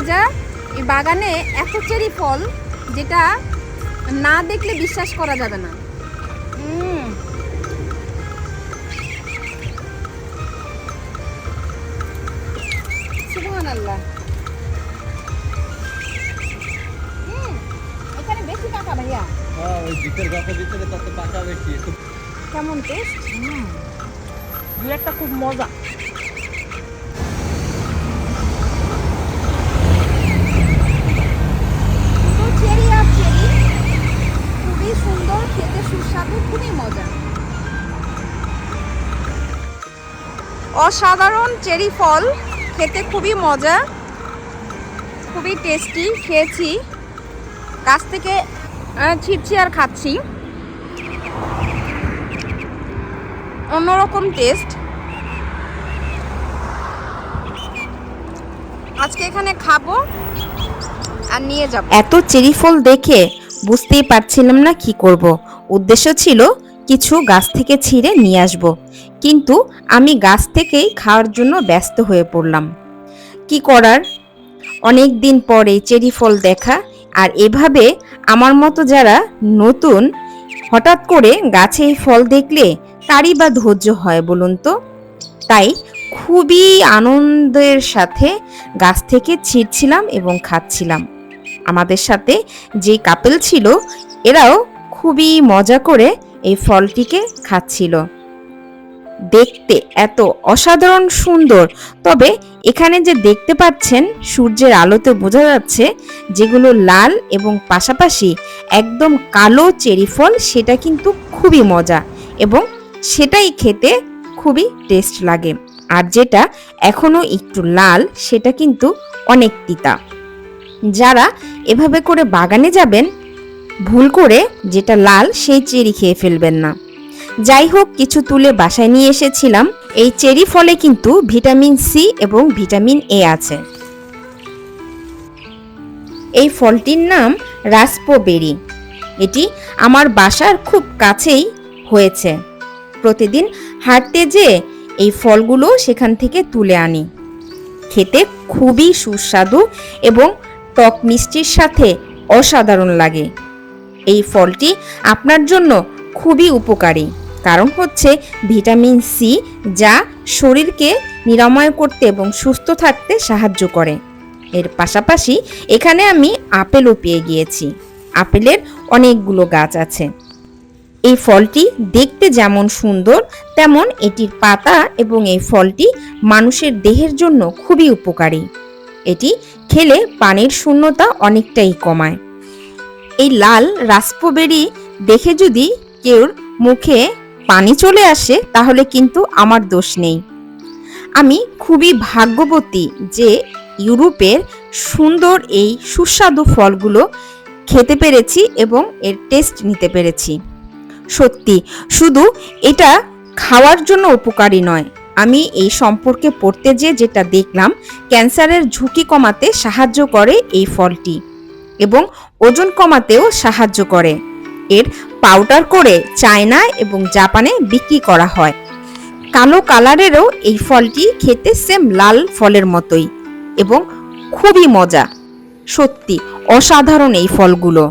মজা। এই বাগানে এত চেরি ফল যেটা না দেখলে বিশ্বাস করা যাবে না। উম, এখানে বেশি টাকা ভাইয়া। হ্যাঁ ওই ভিতর গাছের ভিতরে তত পাকা বেশি। কেমন টেস্ট দু একটা খুব মজা। অসাধারণ চেরি ফল। খেতে খুবই মজা, খুবই টেস্টি খেয়েছি। গাছ থেকে ছিঁড়ছি আর খাচ্ছি। অন্যরকম টেস্ট আজকে এখানে খাব আর নিয়ে যাব। এত চেরি ফল দেখে বুঝতেই পারছিলাম না কি করব। উদ্দেশ্য ছিল কিছু গাছ থেকে ছিঁড়ে নিয়ে আসব। কিন্তু আমি গাছ থেকেই খাওয়ার জন্য ব্যস্ত হয়ে পড়লাম। কি করার? অনেক দিন পরে চেরি ফল দেখা আর এভাবে আমার মতো যারা নতুন, হঠাৎ করে গাছে ফল দেখলে তারই বা ধৈর্য হয় বলুন তো? তাই খুবই আনন্দের সাথে গাছ থেকে ছিঁড়ছিলাম এবং খাচ্ছিলাম। আমাদের সাথে যে কাপেল ছিল, এরাও খুবই মজা করে এই ফলটিকে খাচ্ছিল। দেখতে এত অসাধারণ সুন্দর। তবে এখানে যে দেখতে পাচ্ছেন, সূর্যের আলোতে বোঝা যাচ্ছে যেগুলো লাল এবং পাশাপাশি একদম কালো চেরি ফল, সেটা কিন্তু খুবই মজা এবং সেটাই খেতে খুবই টেস্ট লাগে। আর যেটা এখনও একটু লাল, সেটা কিন্তু অনেক তিতা। যারা এভাবে করে বাগানে যাবেন ভুল করে যেটা লাল সেই চেরি খেয়ে ফেলবেন না। যাই হোক, কিছু তুলে বাসায় নিয়ে এসেছিলাম। এই চেরি ফলে কিন্তু ভিটামিন সি এবং ভিটামিন এ আছে। এই ফলটির নাম রাসপোবেরি। এটি আমার বাসার খুব কাছেই হয়েছে। প্রতিদিন হাঁটতে যেয়ে এই ফলগুলো সেখান থেকে তুলে আনি। খেতে খুবই সুস্বাদু এবং টক মিষ্টির সাথে অসাধারণ লাগে। এই ফলটি আপনার জন্য খুবই উপকারী। কারণ হচ্ছে ভিটামিন সি যা শরীরকে নিরাময় করতে এবং সুস্থ থাকতে সাহায্য করে। এর পাশাপাশি এখানে আমি আপেলও পেয়ে গিয়েছি। আপেলের অনেকগুলো গাছ আছে। এই ফলটি দেখতে যেমন সুন্দর, তেমন এটির পাতা এবং এই ফলটি মানুষের দেহের জন্য খুবই উপকারী। এটি খেলে পানির শূন্যতা অনেকটাই কমায়। এই লাল রাস্পোবেরি দেখে যদি কেউর মুখে পানি চলে আসে, তাহলে কিন্তু আমার দোষ নেই। আমি খুবই ভাগ্যবতী যে ইউরোপের সুন্দর এই সুস্বাদু ফলগুলো খেতে পেরেছি এবং এর টেস্ট নিতে পেরেছি। সত্যি, শুধু এটা খাওয়ার জন্য উপকারী নয়। আমি এই সম্পর্কে পড়তে যে যেটা দেখলাম, ক্যান্সারের ঝুঁকি কমাতে সাহায্য করে এই ফলটি। এবং ওজন কমাতেও সাহায্য করে। এর পাউডার করে চায়না এবং জাপানে বিক্রি করা হয়। কালো কালারেরও এই ফলটি খেতে সেম লাল ফলের মতোই এবং খুবই মজা। সত্যি, অসাধারণ এই ফলগুলো।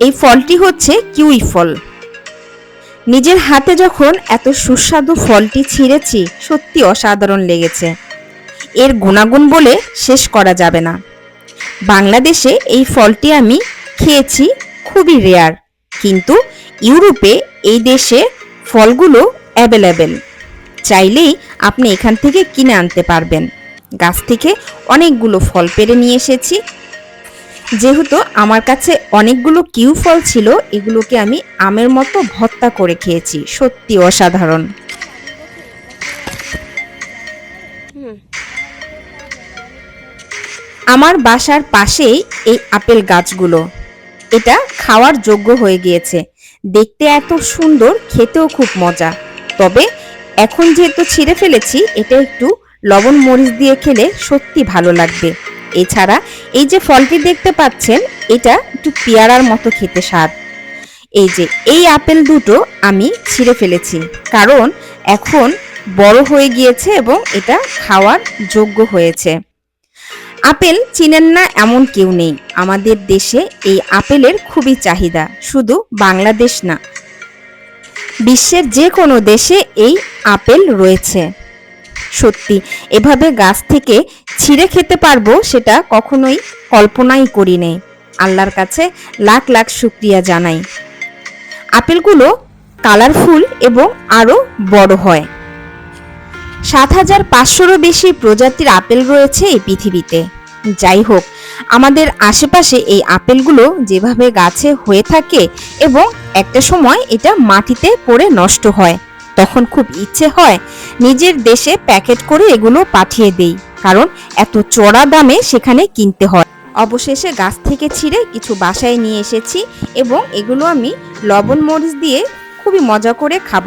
এই ফলটি হচ্ছে কিউই ফল। নিজের হাতে যখন এত সুস্বাদু ফলটি ছিঁড়েছি, সত্যি অসাধারণ লেগেছে। এর গুণাগুণ বলে শেষ করা যাবে না। বাংলাদেশে এই ফলটি আমি খেয়েছি, খুবই রেয়ার কিন্তু ইউরোপে এই দেশে ফলগুলো অ্যাভেলেবেল চাইলেই আপনি এখান থেকে কিনে আনতে পারবেন। গাছ থেকে অনেকগুলো ফল পেরে নিয়ে এসেছি। যেহেতু আমার কাছে অনেকগুলো কিউ ফল ছিল, এগুলোকে আমি আমের মতো ভর্তা করে খেয়েছি। সত্যি অসাধারণ। আমার বাসার পাশেই এই আপেল গাছগুলো। এটা খাওয়ার যোগ্য হয়ে গিয়েছে। দেখতে এত সুন্দর, খেতেও খুব মজা। তবে এখন যেহেতু ছিঁড়ে ফেলেছি, এটা একটু লবণ মরিচ দিয়ে খেলে সত্যি ভালো লাগবে। এছাড়া এই যে ফলটি দেখতে পাচ্ছেন, এটা একটু পেয়ারার মতো খেতে স্বাদ। এই যে, এই আপেল দুটো আমি ছিঁড়ে ফেলেছি। কারণ এখন বড় হয়ে গিয়েছে এবং এটা খাওয়ার যোগ্য হয়েছে। আপেল চিনেন না এমন কেউ নেই। আমাদের দেশে এই আপেলের খুবই চাহিদা, শুধু বাংলাদেশ না। বিশ্বের যে কোনো দেশে এই আপেল রয়েছে। সত্যি, এভাবে গাছ থেকে ছিঁড়ে খেতে পারব সেটা কখনোই কল্পনাই করি নেই। আল্লাহর কাছে লাখ লাখ শুক্রিয়া জানাই। আপেলগুলো কালারফুল এবং আরও বড় হয়। সাত হাজার পাঁচশোরও বেশি প্রজাতির আপেল রয়েছে এই পৃথিবীতে। যাই হোক, আমাদের আশেপাশে এই আপেলগুলো যেভাবে গাছে হয়ে থাকে এবং একটা সময় এটা মাটিতে পড়ে নষ্ট হয়, তখন খুব ইচ্ছে হয় নিজের দেশে প্যাকেট করে এগুলো পাঠিয়ে দেই, কারণ এত চড়া দামে সেখানে কিনতে হয়। অবশেষে গাছ থেকে ছিঁড়ে কিছু বাসায় নিয়ে এসেছি এবং এগুলো আমি লবণ মরিচ দিয়ে খুবই মজা করে খাব।